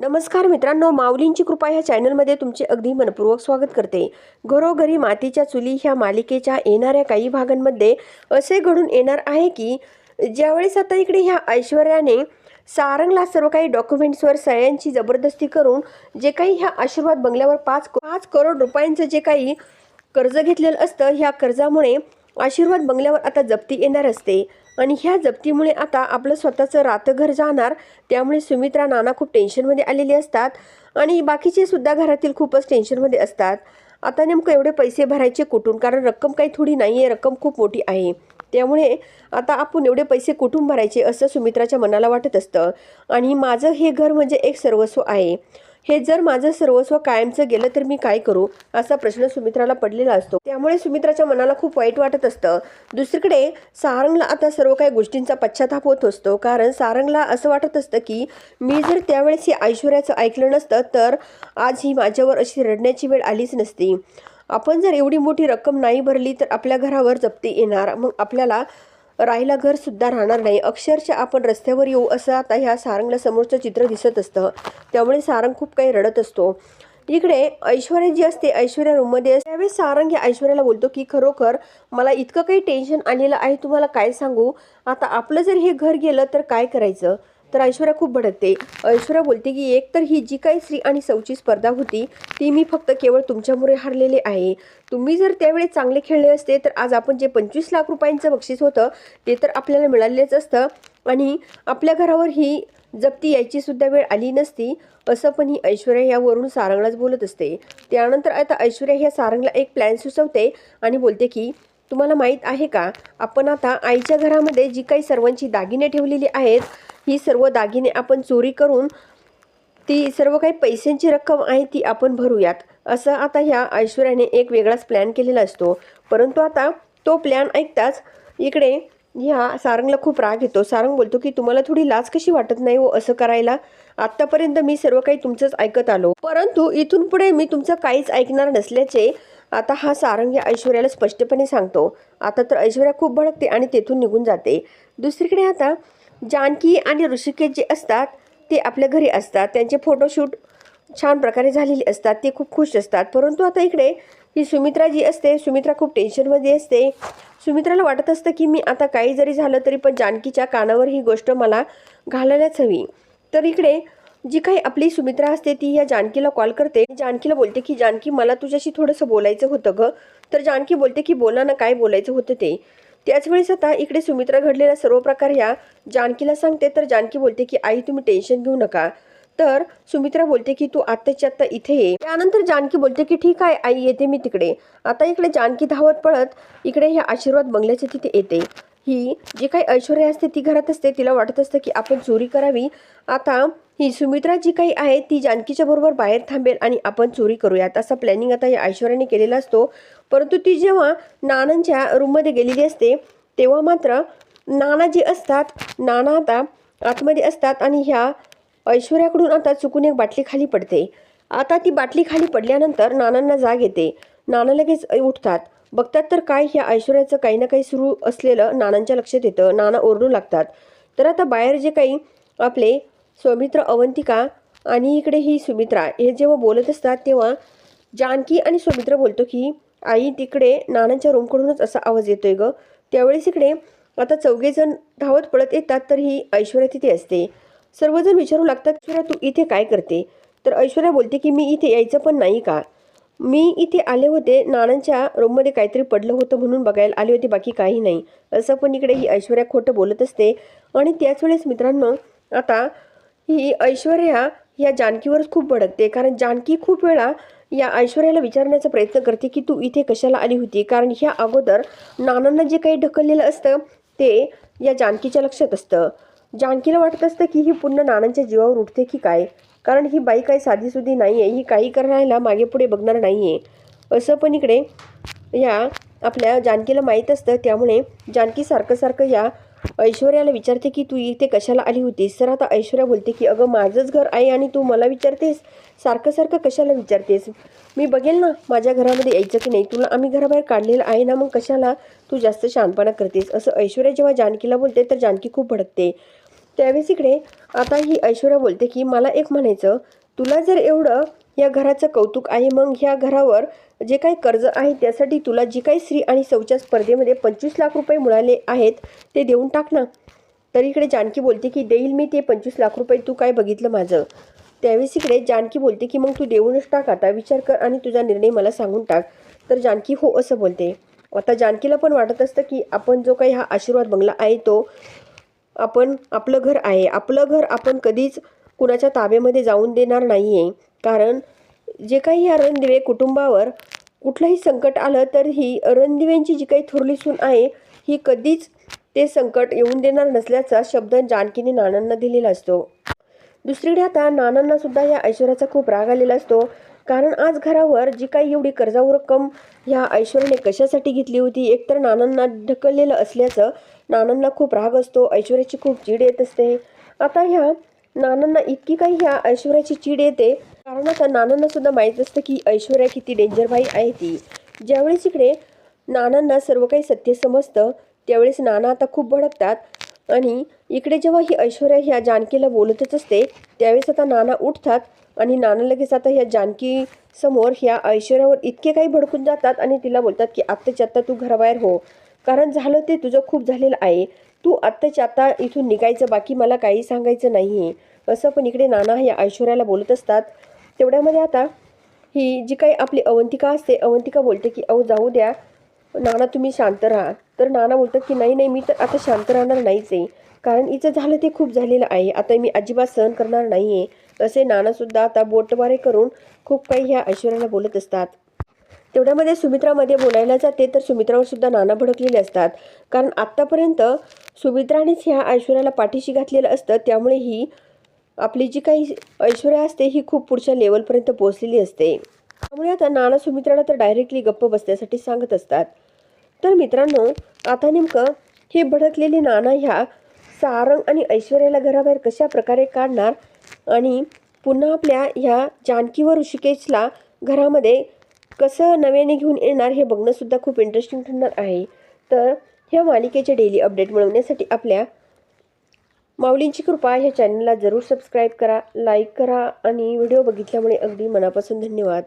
नमस्कार मित्रांनो माऊलींची कृपा ह्या चॅनलमध्ये तुमचे अगदी मनपूर्वक स्वागत करते. घरोघरी मातीच्या चुली ह्या मालिकेच्या येणाऱ्या काही भागांमध्ये असे घडून येणार आहे की ज्यावेळेस आता इकडे ह्या ऐश्वर्याने सारंगला सर्व काही डॉक्युमेंट्सवर सह्यांची जबरदस्ती करून जे काही ह्या आशीर्वाद बंगल्यावर पाच पाच करोड रुपयांचं जे काही कर्ज घेतलेलं असतं ह्या कर्जामुळे आशीर्वाद बंगल्यावर आता जप्ती येणार असते. आणि ह्या जप्तीमुळे आता आपलं स्वतःचं रातघर जाणार. त्यामुळे सुमित्रा नाना खूप टेन्शनमध्ये आलेली असतात आणि बाकीचे सुद्धा घरातील खूपच टेन्शनमध्ये असतात. आता नेमकं एवढे पैसे भरायचे कुठून? कारण रक्कम काही थोडी नाही आहे रक्कम खूप मोठी आहे. त्यामुळे आता आपण एवढे पैसे कुठून भरायचे असं सुमित्राच्या मनाला वाटत असतं. आणि माझं हे घर म्हणजे एक सर्वस्व आहे. हे जर माझं सर्वस्व कायमचं गेलं तर मी काय करू? असा प्रश्न सुमित्राला पडलेला असतो. त्यामुळे सुमित्राच्या मनाला खूप वाईट वाटत असतं. दुसरीकडे सारंगला आता सर्व काही गोष्टींचा पश्चाताप होत असतो. कारण सारंगला असं वाटत असतं की मी जर त्यावेळेस ही ऐश्वर्याचं ऐकलं नसतं तर आज ही माझ्यावर अशी रडण्याची वेळ आलीच नसती. आपण जर एवढी मोठी रक्कम नाही भरली तर आपल्या घरावर जप्ती येणार. मग आपल्याला राहायला घर सुद्धा राहणार नाही. अक्षरशः आपण रस्त्यावर येऊ असं आता ह्या सारंगला समोरचं चित्र दिसत असतं. त्यामुळे सारंग खूप काही रडत असतो. इकडे ऐश्वर्या जी असते ऐश्वर्या रूममध्ये असते. त्यावेळेस सारंग या ऐश्वर्याला बोलतो की खरोखर मला इतकं काही टेन्शन आलेलं आहे तुम्हाला काय सांगू? आता आपलं जर हे घर गेलं तर काय करायचं? तर ऐश्वर्या खूप भडकते. ऐश्वर्या बोलते की एक तर ही जी काही स्त्री आणि सौची स्पर्धा होती ती मी फक्त केवळ तुमच्यामुळे हारलेले आहे. तुम्ही जर त्यावेळी चांगले खेळले असते तर आज आपण जे पंचवीस लाख रुपयांचं बक्षीस होतं ते तर आपल्याला मिळालेच असतं. आणि आपल्या घरावर ही जप्ती यायची सुद्धा वेळ आली नसती. असं पण ही ऐश्वर्या यावरून सारंगलाच बोलत असते. त्यानंतर आता ऐश्वर्या ह्या सारंगला एक प्लॅन सुचवते आणि बोलते की तुम्हाला माहीत आहे का आपण आता आईच्या घरामध्ये जी काही सर्वांची दागिने ठेवलेली आहेत ही सर्व दागिने आपण चोरी करून ती सर्व काही पैशांची रक्कम आहे ती आपण भरूयात. असं आता ह्या ऐश्वर्याने एक वेगळाच प्लॅन केलेला असतो. परंतु आता तो प्लॅन ऐकताच इकडे ह्या सारंगला खूप राग येतो. सारंग बोलतो की तुम्हाला थोडी लाज कशी वाटत नाही हो असं करायला? आत्तापर्यंत मी सर्व काही तुमचंच ऐकत आलो. परंतु इथून पुढे मी तुमचं काहीच ऐकणार नसल्याचे आता हा सारंग या ऐश्वर्याला स्पष्टपणे सांगतो. आता तर ऐश्वर्या खूप भडकते आणि तेथून निघून जाते. दुसरीकडे आता जानकी आणि ऋषिकेश जे असतात ते आपल्या घरी असतात. त्यांचे फोटोशूट छान प्रकारे झालेले असतात. ते खूप खुश असतात. परंतु आता इकडे ही सुमित्रा जी असते सुमित्रा खूप टेन्शनमध्ये असते. सुमित्राला वाटत असतं की मी आता काही जरी झालं तरी पण जानकीच्या कानावर ही गोष्ट मला घालायलाच हवी. तर इकडे जी काही आपली सुमित्रा असते ती या जानकीला कॉल करते. जानकीला बोलते की जानकी मला तुझ्याशी थोडंसं बोलायचं होतं ग. तर जानकी बोलते की बोला ना काय बोलायचं होतं ते? त्याच वेळेस आता इकडे सुमित्रा घडलेल्या सर्व प्रकार ह्या जानकीला सांगते तर जानकी बोलते की आई तुम्ही टेन्शन घेऊ नका. तर सुमित्रा बोलते की तू आत्ताची आत्ता इथे ये. त्यानंतर जानकी बोलते की ठीक आहे आई येते मी तिकडे. आता इकडे जानकी धावत पळत इकडे ह्या आशीर्वाद बंगल्याच्या तिथे येते. ही जी काही ऐश्वर्या असते ती घरात असते तिला वाटत असतं की आपण चोरी करावी. आता ही सुमित्रा जी काही आहे ती जानकीच्या बरोबर बाहेर थांबेल आणि आपण चोरी करूयात. असा प्लॅनिंग आता या ऐश्वर्याने केलेला असतो. परंतु ती जेव्हा नानांच्या रूममध्ये गेलेली असते तेव्हा मात्र नाना जे असतात नाना आता आतमध्ये असतात आणि ह्या ऐश्वर्याकडून आता चुकून एक बाटली खाली पडते. आता ती बाटली खाली पडल्यानंतर नानांना जाग येते. नाना लगेच उठतात. बघतात तर काय ह्या ऐश्वर्याचं काही ना काही सुरू असलेलं नानांच्या लक्षात येतं. नाना ओरडू लागतात. तर आता बाहेर जे काही आपले सौमित्र अवंतिका आणि इकडे ही सुमित्रा हे जेव्हा बोलत असतात तेव्हा जानकी आणि सौमित्र बोलतो की आई तिकडे नानांच्या रूमकडूनच असा आवाज येतोय ग. त्यावेळेस इकडे आता चौघेजण धावत पळत येतात तर ही ऐश्वर्या तिथे असते. सर्वजण विचारू लागतात ऐश्वर्या तू इथे काय करते? तर ऐश्वर्या बोलते की मी इथे यायचं पण नाही का? मी इथे आले होते नानांच्या रूममध्ये काहीतरी पडलं होतं म्हणून बघायला आले होते बाकी काही नाही. असं पण इकडे ही ऐश्वर्या खोटं बोलत असते. आणि त्याच वेळेस मित्रांनो आता ही ऐश्वर्या या जानकीवरच खूप भडकते. कारण जानकी खूप वेळा या ऐश्वर्याला विचारण्याचा प्रयत्न करते की तू इथे कशाला आली होती? कारण ह्या अगोदर नानांना जे काही ढकललेलं असतं ते या जानकीच्या लक्षात असतं. जानकीला वाटत असतं की ही पूर्ण नानांच्या जीवावर उठते की काय? कारण ही बाई काही साधीसुधी नाही आहे ही काही करायला मागे पुढे बघणार नाही आहे असं पण इकडे या आपल्या जानकीला माहीत असतं. त्यामुळे जानकी सारखं सारखं या ऐश्वर्याला विचारते की तू इथे कशाला आली होतीस? तर आता ऐश्वर्या बोलते की अगं माझंच घर आहे आणि तू मला विचारतेस. सारखं सारखं कशाला विचारतेस? मी बघेल ना माझ्या घरामध्ये यायचं की नाही? तुला आम्ही घराबाहेर काढलेलं आहे ना मग कशाला तू जास्त शहाणपणा करतेस? असं ऐश्वर्या जेव्हा जानकीला बोलते तर जानकी खूप भडकते. त्यावेळेस इकडे आता ही ऐश्वर्या बोलते की मला एक म्हणायचं तुला जर एवढं या घराचं कौतुक आहे मग ह्या घरावर जे काही कर्ज आहे त्यासाठी तुला जी काही स्त्री आणि शौच्या स्पर्धेमध्ये पंचवीस लाख रुपये मिळाले आहेत ते देऊन टाक ना. तर इकडे जानकी बोलते की देईल मी ते पंचवीस लाख रुपये तू काय बघितलं माझं? त्यावेळेस इकडे जानकी बोलते की मग तू देऊनच टाक आता विचार कर आणि तुझा निर्णय मला सांगून टाक. तर जानकी हो असं बोलते. आता जानकीला पण वाटत असतं की आपण जो काही हा आशीर्वाद बंगला आहे तो आपण आपलं घर आहे. आपलं घर आपण कधीच कुणाच्या ताब्यामध्ये जाऊन देणार नाही आहे कारण जे काही या रणदिवे कुटुंबावर कुठलंही संकट आलं तर ही रणदिव्यांची जी काही थोरली सून आहे ही कधीच ते संकट येऊन देणार नसल्याचा शब्द जानकीने नानांना दिलेला असतो. दुसरीकडे आता नानांना सुद्धा या ऐश्वर्याचा खूप राग आलेला असतो. कारण आज घरावर जी काही एवढी कर्जावर रक्कम ह्या ऐश्वर्याने कशासाठी घेतली होती एकतर नानांना ढकललेलं असल्याचं नानांना खूप राग असतो ऐश्वर्याची खूप चीड येत असते. आता ह्या नानांना इतकी काही ह्या ऐश्वर्याची चीड येते कारण आता नानांना सुद्धा माहीत असतं की ऐश्वर्या किती डेंजर बाई आहे ती. ज्यावेळेस इकडे नानांना सर्व काही सत्य समजतं त्यावेळेस नाना आता खूप भडकतात आणि इकडे जेव्हा ही ऐश्वर्या ह्या जानकीला बोलतच असते त्यावेळेस आता नाना उठतात आणि नाना लगेच आता ह्या जानकी समोर ह्या ऐश्वर्यावर इतके काही भडकून जातात आणि तिला बोलतात की आत्ताच्या आत्ता तू घराबाहेर हो. कारण झालं ते तुझं खूप झालेलं आहे. तू आत्ताच्या आत्ता इथून निघायचं बाकी मला काही सांगायचं नाही आहे असं पण इकडे नाना या ऐश्वर्याला बोलत असतात. तेवढ्यामध्ये आता ही जी काही आपली अवंतिका असते अवंतिका बोलते की अहो जाऊ द्या. नाना तुम्ही शांत राहा. तर नाना बोलतात की नाही नाही मी तर आता शांत राहणार नाहीच आहे. कारण हिचं झालं ते खूप झालेलं आहे. आता मी अजिबात सहन करणार नाही आहे असे नानासुद्धा आता बोटवारे करून खूप काही ह्या ऐश्वर्याला बोलत असतात. तेवढ्यामध्ये सुमित्रामध्ये बोलायला जाते तर सुमित्रावर सुद्धा नाना भडकलेले असतात. कारण आत्तापर्यंत सुमित्रानेच ह्या ऐश्वर्याला पाठीशी घातलेलं असतं. त्यामुळे ही आपली जी काही ऐश्वर्या असते ही खूप पुढच्या लेवलपर्यंत पोहोचलेली असते. त्यामुळे आता नाना सुमित्राला तर डायरेक्टली गप्प बसण्यासाठी सांगत असतात. तर मित्रांनो आता नेमकं हे भडकलेली नाना ह्या सारंग आणि ऐश्वर्याला घराबाहेर कशा प्रकारे काढणार? आणि पुन्हा आपल्या ह्या जानकी व ऋषिकेशला घरामध्ये कसं नव्याने घेऊन येणार हे बघणंसुद्धा खूप इंटरेस्टिंग ठरणार आहे. तर ह्या मालिकेचे डेली अपडेट मिळवण्यासाठी आपल्या माऊलींची कृपा ह्या चॅनलला जरूर सबस्क्राईब करा लाईक करा आणि व्हिडिओ बघितल्यामुळे अगदी मनापासून धन्यवाद.